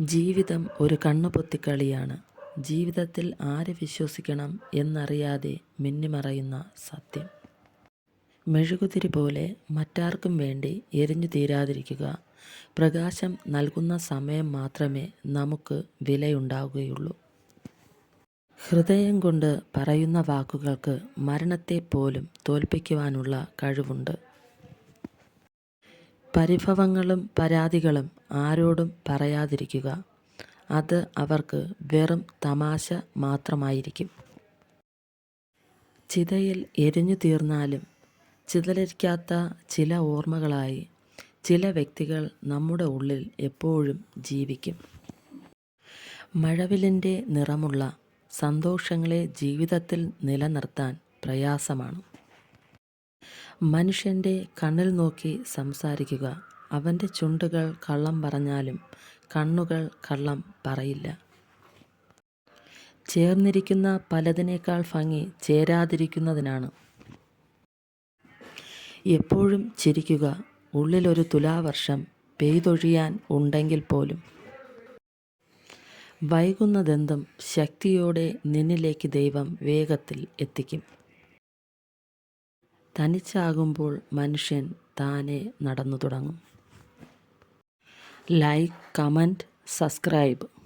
ജീവിതം ഒരു കണ്ണുപൊത്തിക്കളിയാണ്. ജീവിതത്തിൽ ആരെ വിശ്വസിക്കണം എന്നറിയാതെ മിന്നിമറയുന്ന സത്യം. മെഴുകുതിരി പോലെ മറ്റാർക്കും വേണ്ടി എരിഞ്ഞു തീരാതിരിക്കുക പ്രകാശം നൽകുന്ന സമയം മാത്രമേ നമുക്ക് വിലയുണ്ടാവുകയുള്ളൂ ഹൃദയം കൊണ്ട് പറയുന്ന വാക്കുകൾക്ക് മരണത്തെ പോലും തോൽപ്പിക്കുവാനുള്ള കഴിവുണ്ട്. പരിഭവങ്ങളും പരാതികളും ആരോടും പറയാതിരിക്കുക. അത് അവർക്ക് വെറും തമാശ മാത്രമായിരിക്കും. ചിതയിൽ എരിഞ്ഞു തീർന്നാലും ചിതലരിക്കാത്ത ചില ഓർമ്മകളായി ചില വ്യക്തികൾ നമ്മുടെ ഉള്ളിൽ എപ്പോഴും ജീവിക്കും. മഴവിലിന്റെ നിറമുള്ള സന്തോഷങ്ങളെ ജീവിതത്തിൽ നിലനിർത്താൻ പ്രയാസമാണ്. മനുഷ്യന്റെ കണ്ണിൽ നോക്കി സംസാരിക്കുക. അവന്റെ ചുണ്ടുകൾ കള്ളം പറഞ്ഞാലും കണ്ണുകൾ കള്ളം പറയില്ല. ചേർന്നിരിക്കുന്ന പലതിനേക്കാൾ ഭംഗി ചേരാതിരിക്കുന്നതിനാണ്. എപ്പോഴും ചിരിക്കുക. ഉള്ളിലൊരു തുലാവർഷം പെയ്തൊഴിയാൻ ഉണ്ടെങ്കിൽ പോലും. വൈകുന്നതെന്തും ശക്തിയോടെ നിന്നിലേക്ക് ദൈവം വേഗത്തിൽ എത്തിക്കും. തനിച്ചാകുമ്പോൾ മനുഷ്യൻ താനെ നടന്നു തുടങ്ങും. Like, comment subscribe